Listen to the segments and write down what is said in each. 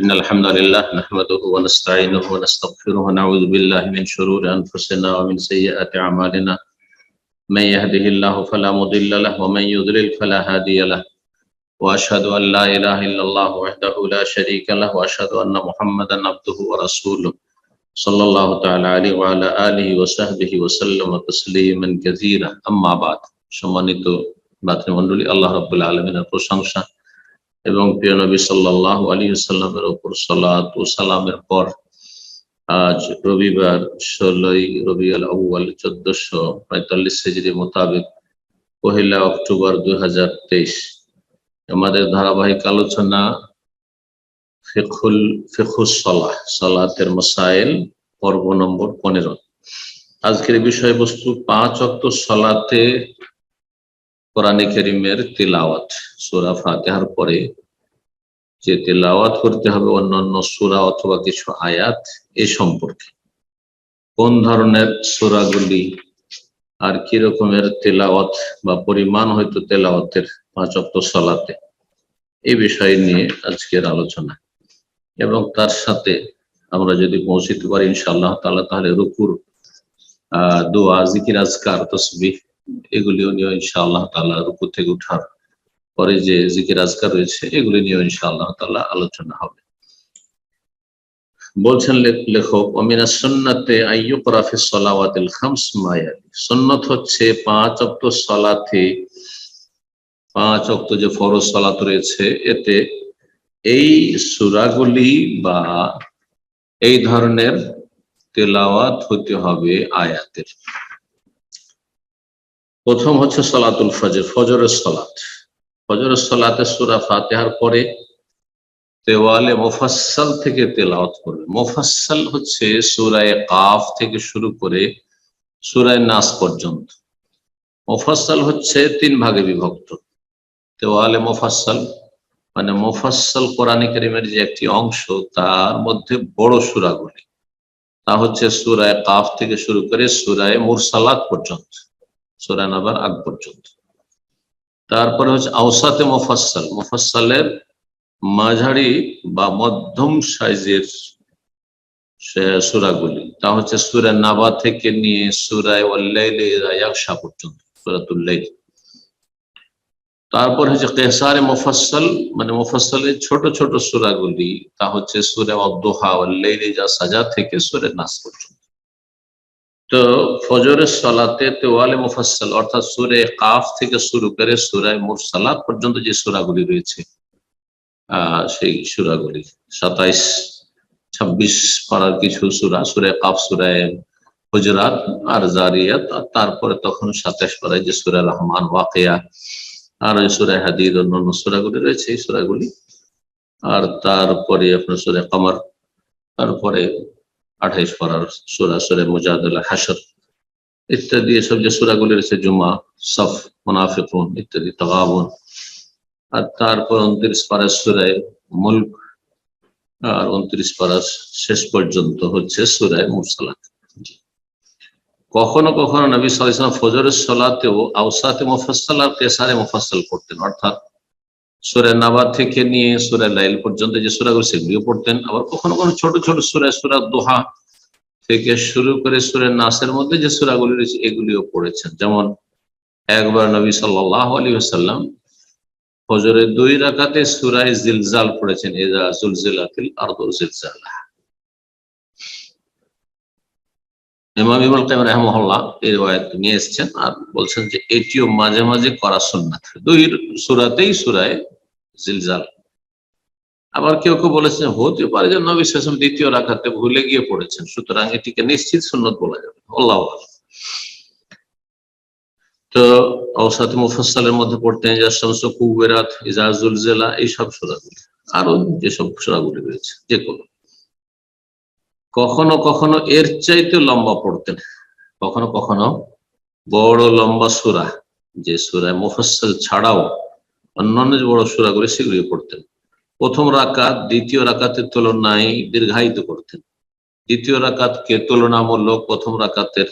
إن الحمد لله نحمده ونستعينه ونستغفره ونعوذ بالله من شرور أنفسنا ومن سيئات أعمالنا. من يهده الله فلا مضل له ومن يضلل فلا هادي له. وأشهد أن لا إله إلا الله وحده لا شريك له وأشهد أن محمدا عبده ورسوله. صلى الله تعالى عليه وعلى آله وصحبه وسلم تسليما كثيرا. أما بعد شمانيتو সম্মানিত وندولي الله رب العالمين প্রশংসা এবং প্রিয় নবী সাল্লাহ আলী সাল্লামের ওপর সালাত ও সালামের পর আজ রবিবার ষোলোই রবিউল আউ্বাল চোদ্দশো পঁয়তাল্লিশ সেজরি মোতাবেক পহিলা অক্টোবর দুই হাজার তেইশ। আমাদের ধারাবাহিক আলোচনা ফেখুল, ফেখুস সলাহ, সলাতের মসাইল, পর্ব নম্বর পনেরো। আজকের বিষয়বস্তু পাঁচ অক্ট সলাতে কোরআনে করিমের তিলাওয়াত, সুরা ফাতেহার পরে যে তিলাওয়াত করতে হবে অন্যান্য সুরা অথবা কিছু আয়াত এ সম্পর্কে। কোন ধরনের সুরাগুলি আর কি রকমের তেলাওয়াত বা পরিমাণ হয়তো তেলাওয়াতের পাঁচ অক্ট সলাতে এই বিষয় নিয়ে আজকের আলোচনা। এবং তার সাথে আমরা যদি পৌঁছিতে পারি ইনশাআল্লাহ তাআলা, তাহলে রুকুর, আহ, দোয়া, জিকির, আজকার, তসবিহ এগুলিও নিয়ে ইনশাআল্লাহ তাআলা রুকু থেকে উঠার পরে যে জিকির আজকার রয়েছে, এগুলি নিয়ে ইনশাআল্লাহ তাআলা আলোচনা হবে। বলছেন লেখক অমিনা সুন্নাতে আইয়ুকরা ফি সলাওয়াতিল খামস মায়ালি সুন্নাত হচ্ছে পাঁচ অক্ত সলাতে, পাঁচ অক্ত যে ফরজ সলাত রয়েছে, এতে এই সুরাগুলি বা এই ধরনের তেলাওয়াত হতে হবে আয়াতের। প্রথম হচ্ছে সলাতুল ফজর, ফজরের সলাত। ফজরের সলাতে সুরা ফাতেহার পরে তেওয়ালে মোফাসাল থেকে তেলাওয়াত করবে। মোফাসাল হচ্ছে সুরায় কাফ থেকে শুরু করে সুরায় নাস পর্যন্ত। মোফাসাল হচ্ছে তিন ভাগে বিভক্ত। তেওয়ালে মোফাসাল মানে মোফাসাল কোরআনে করিমের যে একটি অংশ, তার মধ্যে বড় সুরাগুলি তা হচ্ছে সুরায় কাফ থেকে শুরু করে সুরায় মুরসালাত পর্যন্ত। সুরায় নাবার আগ পর্যন্ত। তারপরে হচ্ছে আওসাতে মোফাসাল মোফাসালের মাঝারি বা মধ্যম সাইজের সুরাগুলি। তা হচ্ছে সুরায় নাবা থেকে নিয়ে সুরায় ওয়াল্লাইসা পর্যন্ত সুরাতুল্লাইল তারপর হচ্ছে কেসারে মোফাসল মানে মোফাসলের ছোট ছোট সুরাগুলি, তা হচ্ছে সুরে অদ্দোহা ওয়াল্লাইলিজা সাজা থেকে সুরে নাস পর্যন্ত। তো ফজরের সলাতে তেওয়ালে মুফাসসাল, অর্থাৎ সুরে কাফ থেকে শুরু করে সুরায় মুরসালাত পর্যন্ত যে সুরাগুলি রয়েছে সেই সুরাগুলি, সাতাইশ, ছাব্বিশ পাড়ার কিছু সুরা, সুরে কাফ সুরায় হুজরাত আর জারিয়াত আর তারপরে তখন সাতাইশ পাড়ায় যে সুরা রহমান, ওয়াকিয়া, আর ওই সুরায় হাদিদ অন্যান্য সুরাগুলি রয়েছে, এই সুরাগুলি। আর তারপরে আপনার সুরে কামার, তারপরে আঠাইশ পাড়ার সুরা, সুরে মুজাদুল্লাহ হাসর ইত্যাদি এসব যে সুরাগুলি রয়েছে, জুমা, সফ, মুনাফিকুন ইত্যাদি, তগাবন। আর তারপর উনত্রিশ পাড়ার সুরায় মুল্ক, আর উনত্রিশ পাড়ার শেষ পর্যন্ত হচ্ছে সুরায় মুরসালাত। কখনো কখনো নবী সালাম ফজরের সলাতেও আউসাতে মুফাসাল আর কেসারে মুফাসাল করতেন, অর্থাৎ সুরে নাবাদ থেকে নিয়ে সুরে লাইল পর্যন্ত যে সুরাগুলো সেগুলিও পড়তেন। আবার কখনো কখনো ছোট ছোট সুরে, সুরা দোহা থেকে শুরু করে সুরের নাসের মধ্যে যে সুরাগুলি রয়েছে, এগুলিও পড়েছেন। যেমন, একবার নবী সাল্লাহ আলী সাল্লাম ফজরের দুই রাকাতে সুরাই জিলজাল পড়েছেন ইমাম ইবুল কাইম রহমহল্লা এই নিয়ে এসছেন আর বলছেন যে, এটিও মাঝে মাঝে করা সুন্নাত। দুই সুরাতেই সুরায় জিলজাল। আবার কেউ কেউ বলেছেন হতে পারে যে নবী সাসম দ্বিতীয় রাখাতে ভুলে গিয়ে পড়েছেন, সুতরাং এটিকে নিশ্চিত সুন্নত বলা যাবে আল্লাহ তো অসাত মুফাসালের মধ্যে পড়তেন শামস কুবেরাত ইজাজুল জেলা এইসব সুরাগুলি আরও যেসব সুরাগুলি রয়েছে, যে কোনো। কখনো কখনো এর চাইতে লম্বা পড়তেন। কখনো কখনো বড় লম্বা সুরা, যে সুরায় মুফাসসাল ছাড়াও অন্যান্য যে বড় সুরাগুলি সেগুলি পড়তেন। প্রথম রাকাত দ্বিতীয় রাকাতের তুলনায় দীর্ঘায়িত করতেন। দ্বিতীয় রাকাতকে তুলনামূলক প্রথম রাকাতের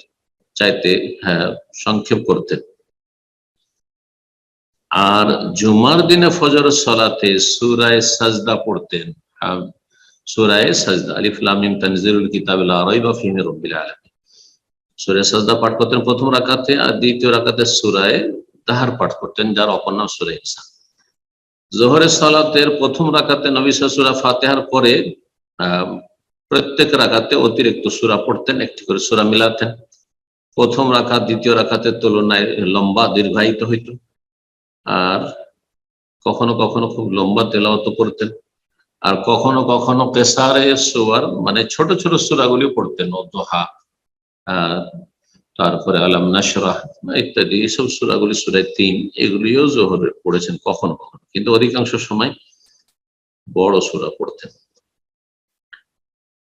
চাইতে হ্যাঁ সংক্ষেপ করতেন। আর জুমার দিনে ফজর সলাতে সুরায় সাজদা পড়তেন। আহ, সুরায় সাজদা আলিফ লাম মিম তানজিলুল কিতাব লা রাইবা ফীহি রাব্বিল আলামিন। সুরায় সাজদা পাঠ করতেন প্রথম রাকাতে আর দ্বিতীয় রাকাতে সুরায় তাহার পাঠ করতেন যার অপর নাম সুরায় ইনসান। জোহরের সালাতের প্রথম রাকাতে নবী সুরা ফাতেহার পরে প্রত্যেক রাখাতে অতিরিক্ত সুরা পড়তেন, একটি করে সুরা মিলাতেন। প্রথম রাখা দ্বিতীয় রাকাতের তুলনায় লম্বা, দীর্ঘায়িত হইত। আর কখনো কখনো খুব লম্বা তেলাওয়াত করতেন আর কখনো কখনো কেসারে সুয়ার মানে ছোট ছোট সুরাগুলি পড়তেন, ও দোহা তারপরে আলাম নাসরাহ ইত্যাদি এইসব সুরাগুলি সুরায় তিন, এগুলিও জোহরে পড়েছেন কখনো কখনো। কিন্তু অধিকাংশ সময় বড় সুরা পড়তেন।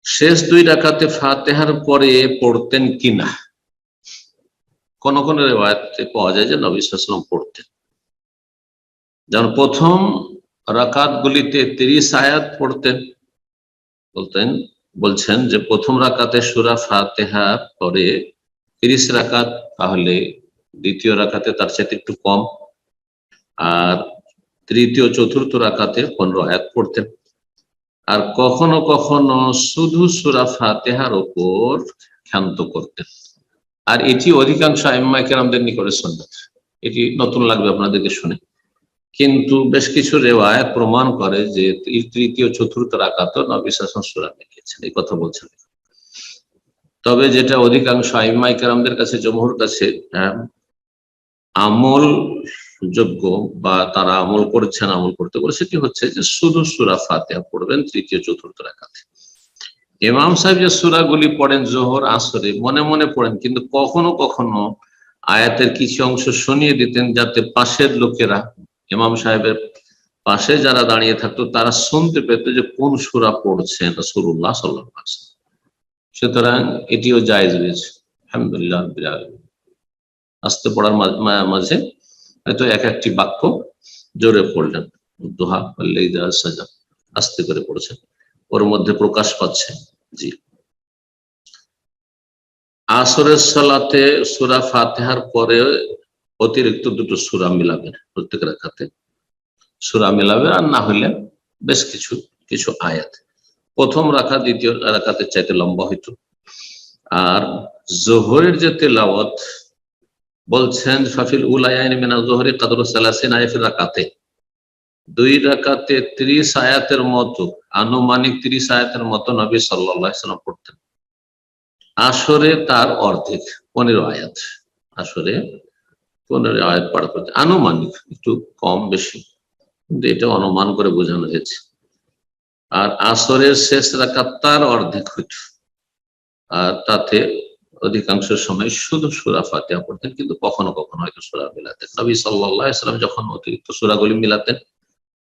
শেষ দুই রাকাতে ফাতেহার পরে পড়তেন কিনা? কোন কোন রেওয়ায়তে পাওয়া যায় যে নবী পড়তেন। যেমন প্রথম রাকাত গুলিতে তিরিশ আয়াত পড়তেন। বলতেন, বলছেন যে প্রথম রাকাতে সুরা ফাতেহা পরে তিরিশ রাকাত, তাহলে দ্বিতীয় রাকাতে তার সাথে একটু কম। আর তৃতীয়, চতুর্থ রাকাতে পনেরো আয়াত পড়তেন আর কখনো কখনো শুধু সুরা ফাতেহার ওপর ক্ষান্ত করতেন আর এটি অধিকাংশ আইম্মাইকেরামদের নিকটে সন্ন্যত এটি নতুন লাগবে আপনাদেরকে শুনে। কিন্তু বেশ কিছু রেওয়ায় প্রমাণ করে যে তৃতীয়, চতুর্থ রাকাত নবী শাসন সুরা মিলিয়েছেন এই কথা বলছেন। তবে যেটা অধিকাংশ আইমাই কেরামদের কাছে, জমহুর কাছে আমল যোগ্য বা তারা আমল করছেন, আমল করতে পারে সেটি হচ্ছে যে শুধু সুরা ফাতেহা পড়বেন, তৃতীয়, চতুর্থ রাকাতে। ইমাম সাহেব যে সুরাগুলি পড়েন, জোহর, আসরে, মনে মনে পড়েন, কিন্তু কখনো কখনো আয়াতের কিছু অংশ শুনিয়ে দিতেন যাতে পাশের লোকেরা, ইমাম সাহেবের পাশে যারা দাঁড়িয়ে থাকতো, তারা শুনতে পেত যে কোন সুরা পড়ছেন রসুল্লাহ সাল্লাহ সুতরাং এটিও জায়েজ রয়েছে। আলহামদুলিল্লাহ আস্তে পড়ার মাঝে হয়তো এক একটি বাক্য জোরে পড়লেন। দোহা সাজা আস্তে করে পড়ছেন। ওর মধ্যে প্রকাশ পাচ্ছে। জি। আসরের সালাতে সুরা ফাতেহার পরে অতিরিক্ত দুটো সুরা মিলাবে প্রত্যেক রাখাতে সুরা মিলাবে আর না হলে বেশ কিছু কিছু আয়াত। প্রথম রাখা, দ্বিতীয় রাখাতে চাইতে লম্বা হইতো। আর জোহরের যে তেলাওয়াত, বলছেন ফাফিল উলায়াইন মিনা জোহরি কাদর সালাসিন আয়াফির রাকাতে। দুই রাকাতে ত্রিশ আয়াতের মতো, আনুমানিক ত্রিশ আয়াতের মতো নবী সাল্লাম পড়তেন। আসরে তার অর্ধেক, পনেরো আয়াত। আসরে পনেরো আয়াত পাঠ করতে আনুমানিক, একটু কম বেশি। কিন্তু এটা অনুমান করে বোঝানো হয়েছে। আর আসরের শেষ রাখাত তার অর্ধেক হইত। আর তাতে অধিকাংশ সময় শুধু সুরা ফাতিহা পড়তেন, কিন্তু কখনো কখনো হয়তো সুরা মিলাতেন। নবী সাল্লাহ ইসলাম যখন অতিরিক্ত সুরাগুলি মিলাতেন,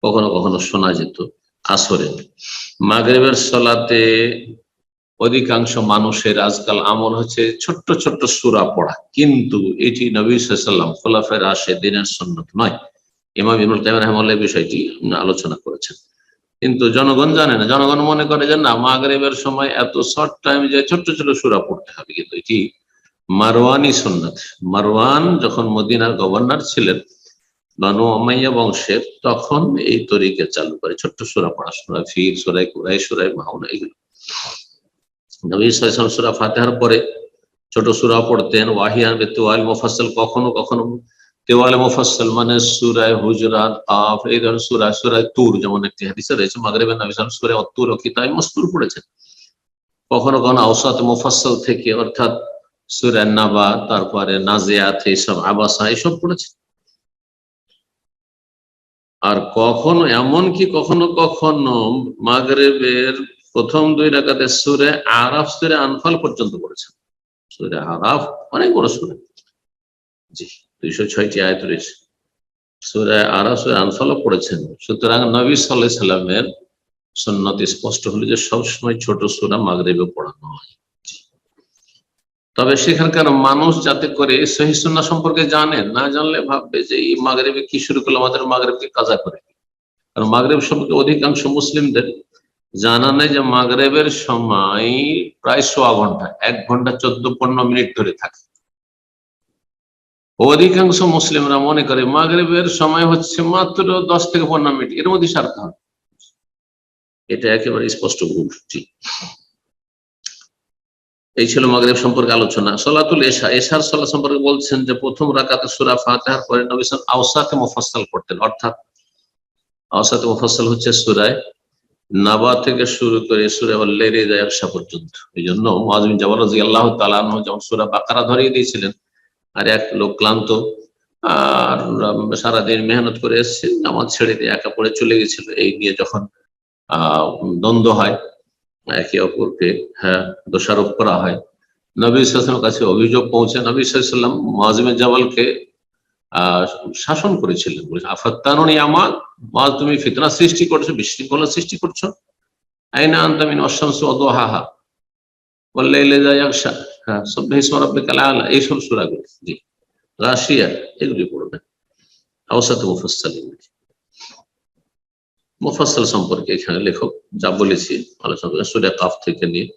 কখনো কখনো শোনা যেত আসরে। মাগরেবের সলাতে অধিকাংশ মানুষের আজকাল আমল হচ্ছে ছোট্ট ছোট্ট সুরা পড়া, কিন্তু এটি নবী সাল্লাম খোলাফের আসে দিনের সন্ন্যত নয়। ইমাম ইমুল তাইম রহমাল্লাহ বিষয়টি আলোচনা করেছেন। কিন্তু জনগণ জানে না। জনগণ মনে করে যে, না, মাগরেবের সময় এত শর্ট টাইম যে ছোট্ট ছোট সুরা পড়তে হবে। কিন্তু এটি মারওয়ানি সন্ন্যত মারওয়ান যখন মদিনার গভর্নর ছিলেন, বানু আমাইয়া বংশের, তখন এই তরিকে চালু করে। ছোট্ট সুরা পড়া সুরা ফির সুরাই কুরাই সুরাই মাহুনা এগুলো। সুরা ফাতেহার পরে ছোট সুরা পড়তেন। ওয়াহিয়ান বেতুয়াল মুফাসসাল কখনো কখনো তেওয়ালে মুফাসসাল মানে সুরায় হুজরাত কাফ এই ধরনের সুরা সুরায় তুর যেমন একটি হাদিসে রয়েছে, মাগরিবের নবী সাল্লাল্লাহু অত্তুর ও কিতাব পড়েছেন। কখনো কখনো আওসাত মুফাসসাল থেকে অর্থাৎ সুরায় নাবা, তারপরে নাজিয়াত, এইসব আবাসা, এইসব পড়েছেন। আর কখনো এমন কি কখনো কখনো মাগরেবের প্রথম দুই রাকাতে সুরে আরাফ, সুরে আনফাল পর্যন্ত পড়েছেন। সুরে আরাফ অনেক বড় সুরে। জি, দুইশো ছয়টি আয়ত রয়েছে। সুরে আরাফ, সুরে আনফালও সুতরাং নবী সাল্লাহ সাল্লামের সন্ন্যত স্পষ্ট হলো যে সবসময় ছোট সুরা মাগরেবে পড়ানো হয় তবে সেখানকার মানুষ যাতে করে সহি সম্পর্কে জানে, না জানলে ভাববে যে এই মাগরেবে কি শুরু করল, আমাদের মাগরেবকে কাজা করে কারণ মাগরেব সম্পর্কে অধিকাংশ মুসলিমদের জানা নেই যে মাগরেবের সময় প্রায় সোয়া ঘণ্টা, এক ঘণ্টা চোদ্দ পনেরো মিনিট ধরে থাকে। অধিকাংশ মুসলিমরা মনে করে মাগরেবের সময় হচ্ছে মাত্র দশ থেকে পনেরো মিনিট। এর মধ্যে সারতে হবে। এটা একেবারে স্পষ্ট ভুল, ঠিক। এই ছিল মাগরেব সম্পর্কে আলোচনা। সলাতুল এশা, এশার সলা সম্পর্কে বলছেন যে, প্রথম রাকাতে সুরা ফাতেহার পরে নবী সাল্লাল্লাহু আওসাতে মুফাসসাল করতেন। অর্থাৎ আওসাতে মুফাসসাল হচ্ছে সুরায় নাবা থেকে শুরু করে সুরে লেরে যায় পর্যন্ত। এই জন্য মহাজমিন জাবাল রাজি আল্লাহ তালাহ যেমন সুরা বাকারা ধরিয়ে দিয়েছিলেন আর এক লোক ক্লান্ত, আর সারাদিন মেহনত করে এসছে, নামাজ ছেড়ে দিয়ে একা পড়ে চলে গেছিল। এই নিয়ে যখন দ্বন্দ্ব হয়, একে অপরকে হ্যাঁ দোষারোপ করা হয়। নবী সাল্লামের কাছে অভিযোগ পৌঁছে নবী সাল্লাম মহাজমিন জাবালকে শাসন করেছিলেন। আফাত্তানি আমার মা তুমি ফিতনা সৃষ্টি করছ, বিশৃঙ্খলা সৃষ্টি করছ। আইনা আন্তামিন অশামস অদোহাহা এইসব সুরাগুলি, জি। রাশিয়া, এগুলি পড়বেন আওসাত মুফাসসালিন। মুফাসসাল সম্পর্কে এখানে লেখক যা বলেছি, আলোচনা সুরে কাফ থেকে নিয়ে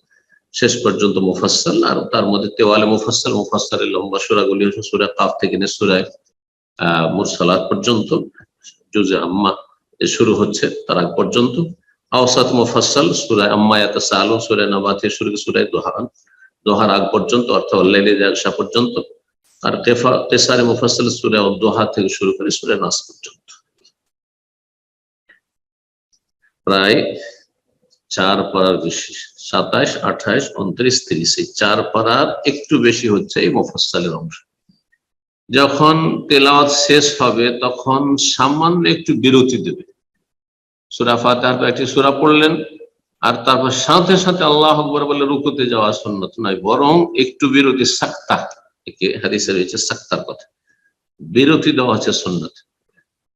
শেষ পর্যন্ত মুফাসসাল, আর তার মধ্যে তেওয়ালে মুফাসসাল, মুফাসসালের লম্বা সুরাগুলি হচ্ছে সুরে কাফ থেকে নিয়ে সুরায় আহ, মুরসালাত পর্যন্ত জুজে আম্মা শুরু হচ্ছে, তার আগ পর্যন্ত। আওসাত মুফাসসাল সুরায় আম্মা ইয়াতাসালুন সুরায় নবা থেকে শুরু করে সুরায় দোহান দোহার আগ পর্যন্ত অর্থাৎ লাইলি জালসা পর্যন্ত, আর কেসারে মুফাসসাল সুরায় দোহা থেকে শুরু করে সুরায় নাস পর্যন্ত। প্রায় চার পাড়ার বেশি সাতাশ আঠাশ উনত্রিশ, তিরিশ, এই চার পাড়ার একটু বেশি হচ্ছে এই মুফাসসালের অংশ। যখন তেলাওয়াত শেষ হবে, তখন সামান্য একটু বিরতি দেবে। সুরা ফাতাহার একটি সুরা পড়লেন, আর তারপর সাথে সাথে আল্লাহ আকবর বলে রুকুতে যাওয়া সন্ন্যত নয়, বরং একটু বিরতি সাক্তা, একে হাদিসে রয়েছে সাক্তার কথা। বিরতি দেওয়া হচ্ছে সন্ন্যত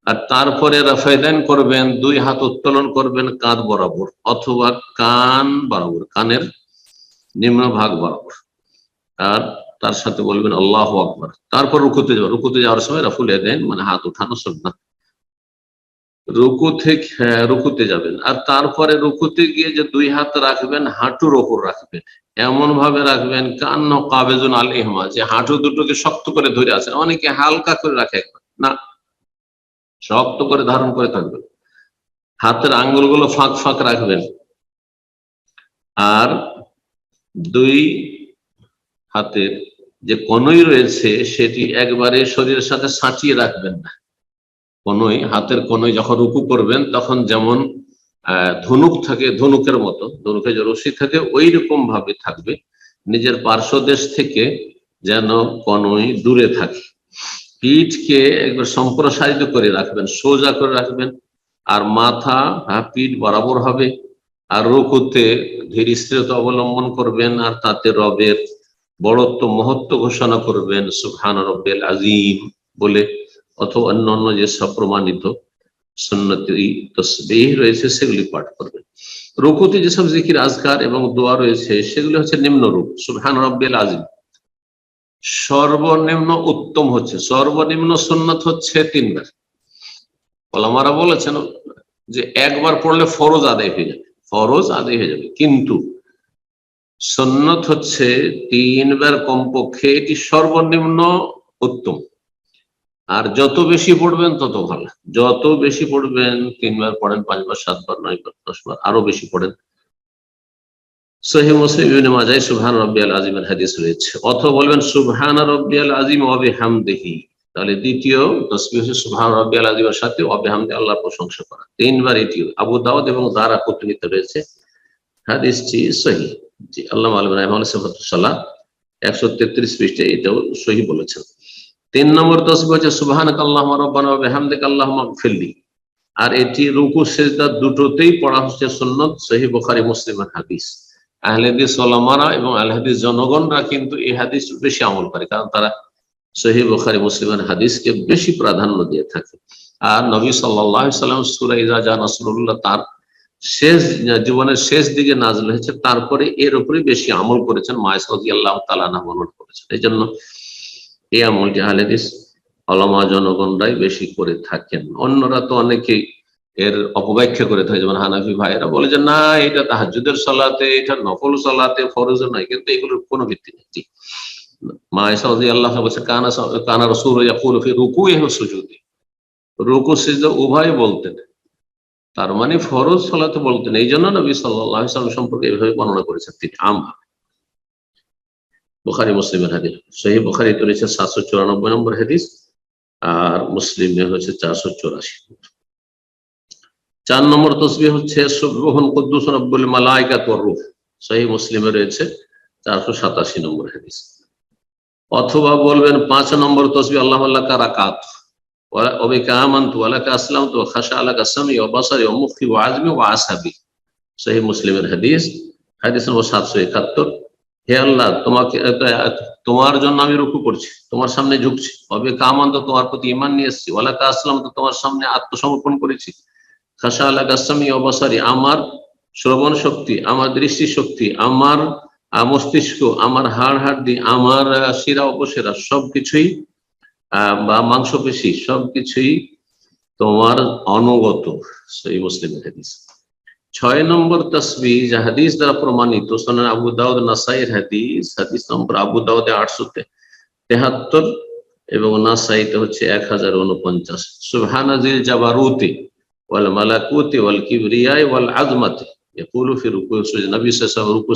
আর তারপরে রাফায়দান করবেন, দুই হাত উত্তোলন করবেন, কাঁধ বরাবর, অথবা কান বরাবর, কানের নিম্ন ভাগ বরাবর। আর তার সাথে বলবেন আল্লাহ আকবর। তারপর রুকুতে যাওয়া, রুকুতে যাওয়ার সময় রাফুল দেন মানে হাত উঠানো সন্না রুকু থেকে হ্যাঁ, রুকুতে যাবেন। আর তারপরে রুকুতে গিয়ে যে দুই হাত রাখবেন হাঁটুর ওপর রাখবেন। এমন ভাবে রাখবেন কান্ন কাবেজুন আলিহমা যে হাঁটু দুটোকে শক্ত করে ধরে আছেন। অনেকে হালকা করে রাখে না শক্ত করে ধারণ করে থাকবেন। হাতের আঙ্গুলগুলো ফাঁক ফাঁক রাখবেন। আর দুই হাতের যে কনই রয়েছে সেটি একবারে শরীরের সাথে সাঁটিয়ে রাখবেন না। কনই, হাতের কনই যখন রুকু করবেন, তখন যেমন ধনুক থাকে, ধনুকের মতো ধনুকে যে রশি থাকে ওই রকম ভাবে থাকবে। নিজের পার্শ্বদেশ থেকে যেন কনই দূরে থাকে। পিঠকে একবার সম্প্রসারিত করে রাখবেন, সোজা করে রাখবেন, আর মাথা হ্যাঁ পিঠ বরাবর হবে। আর রুকুতে ধীর স্থিরতা অবলম্বন করবেন, আর তাতে রবের বড়ত্ব, মহত্ব ঘোষণা করবেন সুহান রব্বেল আজিম বলে। অথবা অন্য অন্য প্রমাণিত সন্ন্যতি তসবিহ রয়েছে, সেগুলি পাঠ করবেন রুকুতে যেসব জিকির, আজকার এবং দোয়া রয়েছে, সেগুলি হচ্ছে নিম্ন রূপ। সুহান রব্বেল আজিম সর্বনিম্ন উত্তম হচ্ছে, সর্বনিম্ন সন্ন্যত হচ্ছে তিনবার। ওলামারা বলেছেন যে একবার পড়লে ফরজ আদায় হয়ে যাবে, ফরজ আদায় হয়ে যাবে। কিন্তু সন্ন্যত হচ্ছে তিনবার কমপক্ষে এটি সর্বনিম্ন উত্তম। আর যত বেশি পড়বেন, তত ভালো। যত বেশি পড়বেন, তিনবার পড়েন, পাঁচবার, সাতবার, নয়বার, দশবার, আরও বেশি পড়েন। মুসলিম হাদিস রয়েছে। অথবা বলবেন, সুবহান আজিম তাহলে দ্বিতীয় সুবহান আজিমের সাথে প্রশংসা করা। তিনবার এটি আবু এবং রয়েছে জি আল্লাহ রহমান একশো তেত্রিশ পৃষ্ঠে এটাও সহি বলেছেন। তিন নম্বর তসবি হচ্ছে সুবহান আল্লাহ রব্বানা আল্লাহ মাগফিরলি আর এটি রুকু, সেজদা দুটোতেই পড়া হচ্ছে সুন্নত সহি বুখারী, মুসলিমের হাদিস। আহলেদিস ওলামারা এবং আলহাদিস জনগণরা কিন্তু এই হাদিস বেশি আমল করে, কারণ তারা সহি বুখারী, মুসলিমের হাদিসকে বেশি প্রাধান্য দিয়ে থাকে। আর নবী সাল্লাহ সাল্লাম সুরা ইজা জা নাসরুল্লাহ তার শেষ, জীবনের শেষ দিকে নাজল হয়েছে, তারপরে এর উপরে বেশি আমল করেছেন মায়েস আল্লাহ তালানা বর্ণনা করেছেন। এই জন্য এই আমলটি হালেদিস আলামা জনগণরাই বেশি করে থাকেন। অন্যরা তো অনেকেই এর অপব্যাখ্যা করে থাকে, যেমন হানাফি ভাইয়েরা বলে যে, না, এটা তাহাজুদের সলাতে, এটা নকল সলাতে ফরজ নয়। কিন্তু এগুলোর কোনো ভিত্তি নেই। রাজি আল্লাহ বলছে, কানা কানা রসুল ইয়াকুল ফি রুকু এহ সুজুদি। রুকু, সিজদা উভয় বলতেন। তার মানে ফরজ সলাতে বলতেন। এই জন্য নবী সাল্লাহ সাল্লাম সম্পর্কে এইভাবে বর্ণনা করেছেন তিনি। আম বুখারি মুসলিমের হাদিস সহি বুখারিতে রয়েছে সাতশো চুরানব্বই নম্বর হাদিস আর মুসলিমে হচ্ছে চারশো চুরাশি। চার নম্বর তসবি হচ্ছে সুগ্রহণ কুদ্দুস রব্বুল মালাইকা তরুফ সহি মুসলিমে রয়েছে চারশো সাতাশি নম্বর হাদিস। অথবা বলবেন পাঁচ নম্বর তসবি আল্লাহ আল্লাহ রাকাত। অবিকা আমন্ত ওয়ালাকা আসলাম তো খাসা আলাকা সামি অবাসারি অমুখি ও আজমি ও আসাবি। সহি মুসলিমের হাদিস হাদিস নম্বর সাতশো একাত্তর। হে আল্লাহ, তোমাকে তোমার জন্য আমি রুকু করছি, তোমার সামনে ঝুঁকছি। অবে কামান তো তোমার প্রতি ইমান নিয়ে এসছি ওয়ালাকা আসলাম তো তোমার সামনে আত্মসমর্পণ করেছি। খাসা আল্লাহ গাছামি অবসারী আমার শ্রবণ শক্তি, আমার দৃষ্টি শক্তি, আমার মস্তিষ্ক, আমার হাড় হাড্ডি আমার শিরা উপশিরা সবকিছুই বা মাংসপেশি, সবকিছুই তোমার অনুগত। সেই মুসলিমের হাদিস। ছয় নম্বর তসবি যা হাদিস দ্বারা প্রমাণিত, সোনান আবু দাউদ নাসাইয়ের হাদিস হাদিস নম্বর আবু দাউদে আটশো তেহাত্তর এবং নাসাইতে হচ্ছে এক হাজার উনপঞ্চাশ সুবহানাজিল জাবারুতি ওয়াল মালাকুতি ওয়াল কিবরিয়াই ওয়াল আজমাতে। ইয়াকুলু ফি রুকু নবী সাল্লাল্লাহু রুকু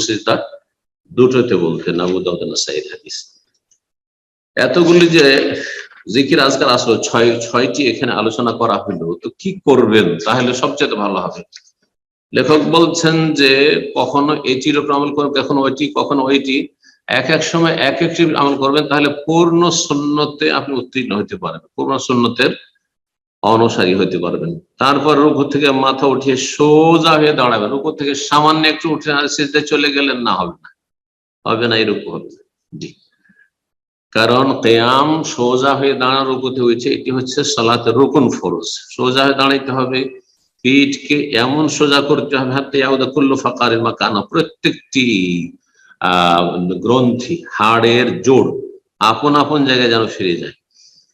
দুটোতে বলতেন আবু দাউদ নাসাইয়ের হাদিস। এতগুলি যে জিকির আজকাল আসলো, ছয়, ছয়টি এখানে আলোচনা করা হলো, তো কি করবেন? তাহলে সবচেয়ে ভালো হবে। লেখক বলছেন যে কখনো এটির উপর আমল করবেন কখনো ওইটি কখনো ওইটি। এক এক সময় এক একটি আমল করবেন, তাহলে পূর্ণ সুন্নতে আপনি উত্তীর্ণ হইতে পারবেন। পূর্ণ সুন্নতের অনুসারী হইতে পারবেন। তারপর রুকু থেকে মাথা উঠিয়ে সোজা হয়ে দাঁড়াবেন। রুকু থেকে সামান্য একটু উঠে আর চলে গেলেন, না হবে না। হবে না এরকম হবে জি। কারণ কেয়াম সোজা হয়ে দাঁড়ানোর রুকুতে হয়েছে, এটি হচ্ছে সালাতের রুকুন ফরজ। সোজা হয়ে দাঁড়াইতে হবে পিঠকে এমন সোজা করতে হবে হাতে কুল্লু ফাঁকারের মাকানা, প্রত্যেকটি গ্রন্থি, হাড়ের জোড় আপন আপন জায়গায় যেন ফিরে যায়।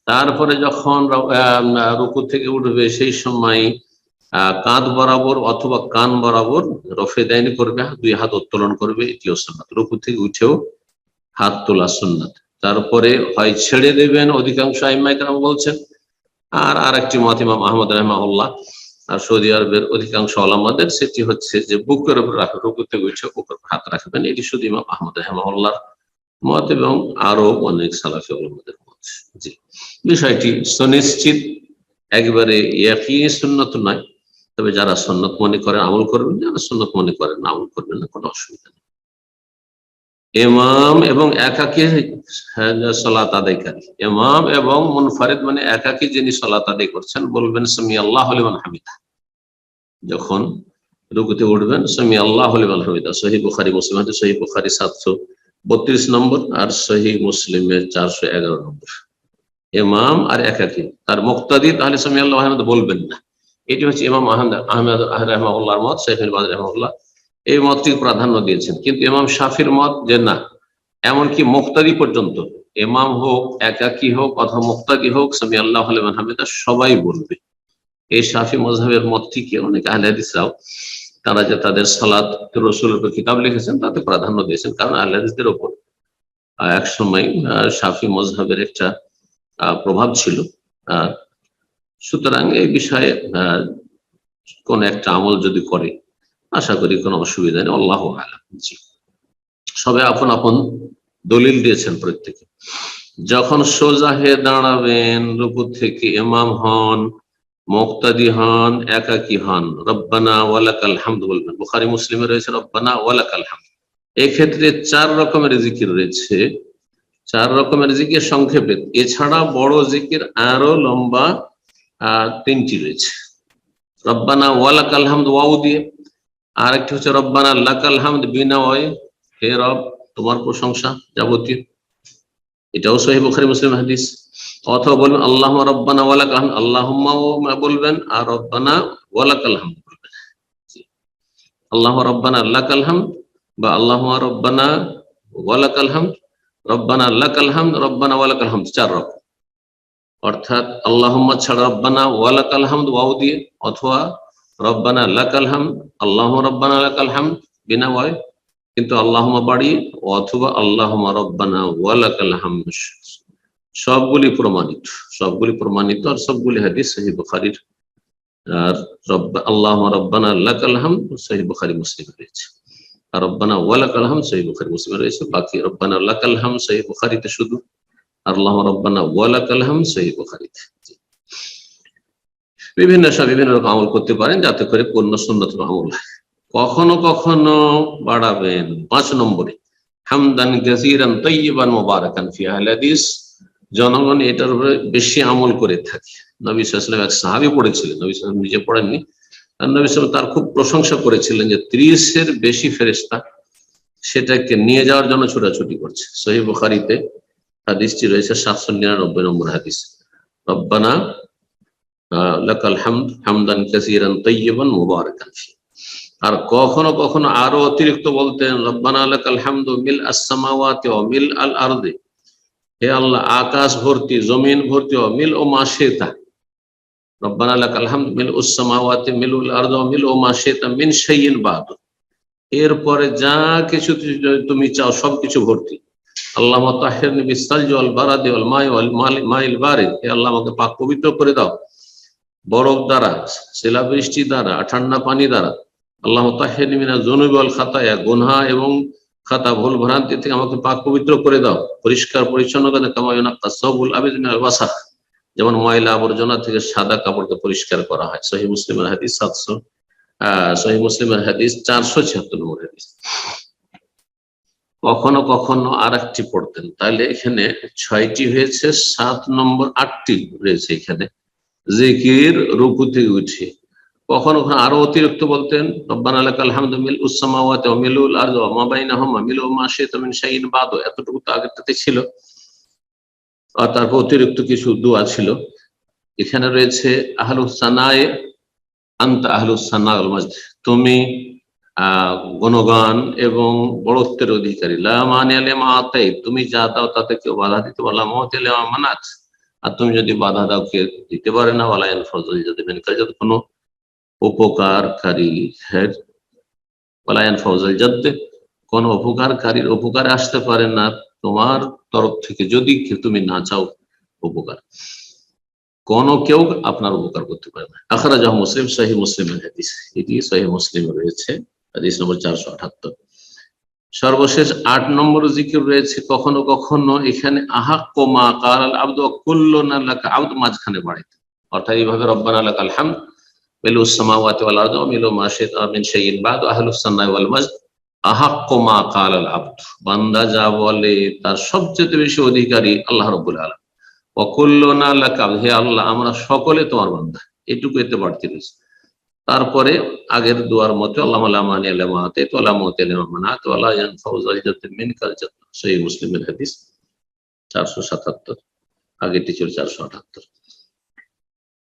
তারপরে যখন রুকু থেকে উঠবে, সেই সময় কাঁধ বরাবর অথবা কান বরাবর রফে দায়নি করবে, দুই হাত উত্তোলন করবে, এটিও সন্ন্যাত রুকু থেকে উঠেও হাত তোলা সন্ন্যাত তারপরে হয় ছেড়ে দেবেন, অধিকাংশ আইমাইকরাম বলছেন। আর আর একটি মতিমা মাহমুদ রহমাউল্লাহ আর সৌদি আরবের অধিকাংশ আলামাদের সেটি হচ্ছে যে বুকের উপর রাখবে রুকুতে গেছে বুকের হাত রাখবেন। এটি শুধু ইমাম আহমদ রহমাউল্লাহর মত এবং আরও অনেক সালাফি আলমাদের মত। জি। বিষয়টি সুনিশ্চিত, একবারে একই সুন্নত নয়, তবে যারা সন্ন্যত মনে করেন আমল করবেন, যারা সন্ন্যত মনে করেন আমল করবেন না, কোনো অসুবিধা নেই। এমাম এবং একাকি সলাত আদায়কারী এমাম এবং মুনফারিদ মানে একাকি যিনি সলাত আদায় করছেন, বলবেন সামি আল্লাহ হলিমান হামিদা। যখন রুকুতে উঠবেন সামি আল্লাহ হলিমান হামিদা। সহি বুখারি, মুসলিম হাতে সহি বুখারি সাতশো বত্রিশ নম্বর আর সহি মুসলিমের চারশো এগারো নম্বর। এমাম আর একাকি, তার মুক্তাদি, তাহলে সামি আল্লাহ আহমদ বলবেন না। এটি হচ্ছে ইমাম আহমদ, আহমেদ রহমাউল্লাহর মত সাইফুল রহমাউল্লাহ এই মতটি প্রাধান্য দিয়েছেন। কিন্তু ইমাম শাফির মত যে না, এমনকি মুক্তাদি পর্যন্ত এমাম হোক, একাকি হোক অথবা মুক্তাদি হোক সামি আল্লাহ হামিদা সবাই বলবে। এই শাফি মজাহের মতটিকে অনেক আহলাদিসরাও তারা যে তাদের সালাদ রসুলের কিতাব লিখেছেন, তাতে প্রাধান্য দিয়েছেন, কারণ আহলাদিসদের ওপর এক সময় শাফি মজহাবের একটা প্রভাব ছিল। সুতরাং এই বিষয়ে কোন একটা আমল যদি করে আশা করি কোনো অসুবিধা নেই, আল্লাহ আলাম। সবে আপন আপন দলিল দিয়েছেন প্রত্যেকে। যখন সোজা হয়ে দাঁড়াবেন, রুকু থেকে এমাম হন, মুক্তাদি হন, একাকি হন, রব্বানা ওয়ালাকাল হামদ বলবেন। বুখারি, মুসলিমে রয়েছে, রব্বানা ওয়ালাকাল হামদ। এক্ষেত্রে চার রকমের জিকির রয়েছে। চার রকমের জিকির সংক্ষেপে। এছাড়া বড় জিকির আরও লম্বা তিনটি রয়েছে। রব্বানা ওয়ালাকাল হামদ ওয়াউ দিয়ে। আর একটি হচ্ছে, রব্বানা লাকাল হামদ বিনা ওয় হে রব, তোমার প্রশংসা যাবতীয়। এটাও সহি বুখারি মুসলিম হাদিস। অথবা বলবেন আল্লাহ রব্বানা ওয়ালাকাল হামদ। আল্লাহুম্মা বলবেন, আর রব্বানা ওয়ালাকাল হামদ। বলবেন আল্লাহ রব্বানা আল্লাহ কালহাম বা আল্লাহ রব্বানা ওয়ালা কালহাম রব্বানা আল্লাহ কালহাম রব্বানা ওয়ালা কালহাম চার রকম। অর্থাৎ, আল্লাহম্মা ছাড়া রব্বানা ওয়ালা কালহাম ওয়াও দিয়ে অথবা রব্বানা আল্লাহ কালহাম আল্লাহ রব্বানা আল্লাহ কালহাম বিনা ওয়াই কিন্তু আল্লাহমা বাড়ি, অথবা আল্লাহমা রব্বানা ওয়ালা কালহাম সবগুলি প্রমাণিত সবগুলি প্রমাণিত, আর সবগুলি হাদিস সহি বুখারির। আর রব্ব আল্লাহ রব্বানা আল্লাহ কালহাম সহি বুখারি মুসলিম রয়েছে। আর রব্বানা ওয়ালা কালহাম সহি বুখারি মুসলিম রয়েছে। বাকি রব্বানা আল্লাহ কালহাম সহি বুখারিতে শুধু। আর আল্লাহ রব্বানা ওয়ালা কালহাম সহি বুখারিতে। বিভিন্ন সব বিভিন্ন রকম আমল করতে পারেন যাতে করে পূর্ণ সুন্নত আমল কখনো কখনো বাড়াবেন পাঁচ নম্বরে, হামদান গাজিরান তৈবান মোবারকান ফি জনগণ এটার উপরে বেশি আমল করে থাকে। নবী সাল্লাম এক সাহাবি পড়েছিলেন, নবী সাল্লাম নিজে পড়েননি। নবী সাল্লাম তার খুব প্রশংসা করেছিলেন যে ত্রিশের বেশি ফেরেস্তা সেটাকে নিয়ে যাওয়ার জন্য ছোটাছুটি করছে। সহি বুখারিতে হাদিসটি রয়েছে সাতশো নিরানব্বই নম্বর হাদিস। রব্বানা লাকাল হামদ, হামদান কাসিরান তৈবান মুবারাকান ফি। আর কখনো কখনো আরও অতিরিক্ত বলতেন, রব্বানা লাকাল হামদু মিল আস-সামাওয়াতি ওয়া মিল আল আরদি। হে আল্লাহ, আকাশ ভর্তি, জমিন ভর্তি ও মিল ও মাসেতা রব্বানা লাকাল হামদ মিল উস-সামাওয়াতি মিল আল আরদি ওয়া মিল ও মাসেতা মিন শাইইন বাদ। এরপরে যা কিছু তুমি চাও সবকিছু ভর্তি। আল্লাহ তাহিরনি বিসালজি ওয়াল বারাদি ওয়াল মাই ওয়াল মাইল বারিদ। হে আল্লাহ, আমাকে পাক পবিত্র করে দাও। বরফ দ্বারা, শিলাবৃষ্টি দ্বারা, ঠান্ডা পানি দ্বারা। আল্লাহ তাহিনা জনুবল খাতায়া, গুনহা এবং খাতা ভুল ভ্রান্তি থেকে আমাকে পাক পবিত্র করে দাও। পরিষ্কার পরিচ্ছন্ন করে বাসা যেমন ময়লা আবর্জনা থেকে সাদা কাপড়কে পরিষ্কার করা হয়। সহি মুসলিমের হাদিস সাতশো, আহ সহি মুসলিমের হাদিস চারশো ছিয়াত্তর নম্বর হাদিস। কখনো কখনো আর একটি পড়তেন। তাহলে এখানে ছয়টি হয়েছে, সাত নম্বর আটটি রয়েছে এখানে। জিকির রুকু থেকে উঠে। কখনো কখনো আরও অতিরিক্ত বলতেন, রব্বানা লাকাল হামদু মিল উস-সামাওয়াতি ওয়া মিলুল আরদি ওয়া মা বাইনাহুমা মিলু মা শি'তা মিন বাদ। এতটুকু তো আগেরটাতে ছিল। আর তারপর অতিরিক্ত কিছু দোয়া ছিল। এখানে রয়েছে, আহলুস সানায়ে আনতা আহলুস সানা ওয়াল তুমি, আহ, গুণগান এবং বড়ত্বের অধিকারী। লা লিমা আতাই তুমি যা দাও তাতে কেউ বাধা দিতে পারলা মহতে লিমা মানাত। আর তুমি যদি বাধা দাও কে দিতে পারে না, ওয়ালা ইয়ানফাজুল জাদিবিন কাজে কোনো উপকারকারী পলায়ন ফৌজল যাতে কোন উপকারকারীর উপকারে আসতে পারে না। তোমার তরফ থেকে যদি তুমি না চাও উপকার, কোন কেউ আপনার উপকার করতে পারে না। আখরা যাহ মুসলিম সহি মুসলিমের হাদিস। এটি সহি মুসলিম রয়েছে। হাদিস নম্বর চারশো আঠাত্তর সর্বশেষ আট নম্বর জিকির রয়েছে, কখনো কখনো এখানে আহাক্ক মা কাল আব্দ কুল্লনা আব্দ মাঝখানে বাড়িতে অর্থাৎ এইভাবে রব্বানা লাক আলহামদ মিলু ওয়াল মিলু মিন শাইইন বাদ ওয়াল আল আবদ, বান্দা যা বলে তার সবচেয়ে বেশি অধিকারী আল্লাহ রাব্বুল লাকা হে আল্লাহ, আমরা সকলে তোমার বান্দা। এটুকু এতে বাড়তি রয়েছে। তারপরে আগের দুয়ার মতে আল্লাহ মানি আল্লাহ মাহাতে তো আল্লাহ মতে মানাত ওয়ালা ইয়ানফাউ যালিদাতিন মিনকাল জান্নাহ। সহিহ মুসলিমের হাদিস চারশো সাতাত্তর আগেরটি ছিল চারশো আটাত্তর।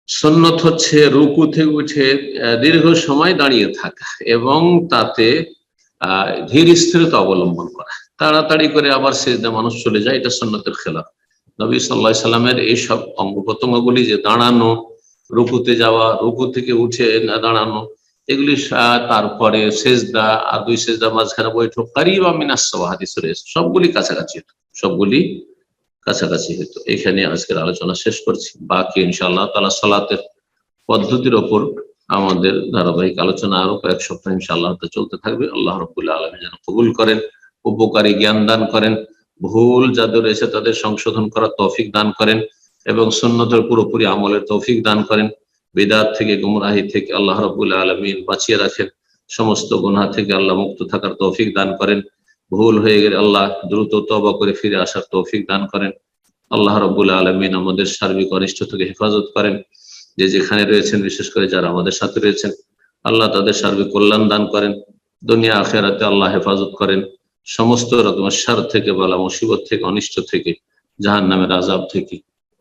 সন্ন্যত হচ্ছে রুকু থেকে উঠে দীর্ঘ সময় দাঁড়িয়ে থাকা এবং তাতে, আহ, ধীর স্থিরতা অবলম্বন করা। তাড়াতাড়ি করে আবার সেজদা মানুষ চলে যায়, এটা সন্ন্যতের খেলাফ। নবী সাল্লাহ সাল্লামের এইসব অঙ্গ প্রত্যঙ্গগুলি যে দাঁড়ানো রুকুতে যাওয়া, রুকু থেকে উঠে দাঁড়ানো, এগুলি তারপরে সেজদা আর দুই সেজদা মাঝখানে বৈঠক। কারিবা মিনাসবা রয়েছে সবগুলি কাছাকাছি হতো, সবগুলি কাছাকাছি হতো। এখানে আজকের আলোচনা শেষ করছি। বাকি ইনশাআল্লাহ তালা সালাতের পদ্ধতির ওপর আমাদের ধারাবাহিক আলোচনা আরও কয়েক সপ্তাহ ইনশাআল্লাহ চলতে থাকবে। আল্লাহ রবুল্লাহ আলমী যেন কবুল করেন, উপকারী জ্ঞান দান করেন, ভুল যাদের রয়েছে তাদের সংশোধন করার তৌফিক দান করেন। এবং সুন্নতের পুরোপুরি আমলের তৌফিক দান করেন। বিদাত থেকে, গুমরাহি থেকে আল্লাহ রবুল্লাহ আলমিন বাঁচিয়ে রাখেন। সমস্ত গুনাহ থেকে আল্লাহ মুক্ত থাকার তৌফিক দান করেন। ভুল হয়ে গেলে আল্লাহ দ্রুত তবা করে ফিরে আসার তৌফিক দান করেন। আল্লাহ রবুল্লা আলমিন আমাদের সার্বিক অনিষ্ট থেকে হেফাজত করেন। যে যেখানে রয়েছেন, বিশেষ করে যারা আমাদের সাথে রয়েছেন, আল্লাহ তাদের সার্বিক কল্যাণ দান করেন। দুনিয়া আখেরাতে আল্লাহ হেফাজত করেন। সমস্ত রকমের সার থেকে, বলা মুসিবত থেকে, অনিষ্ট থেকে জাহান নামের আজাব থেকে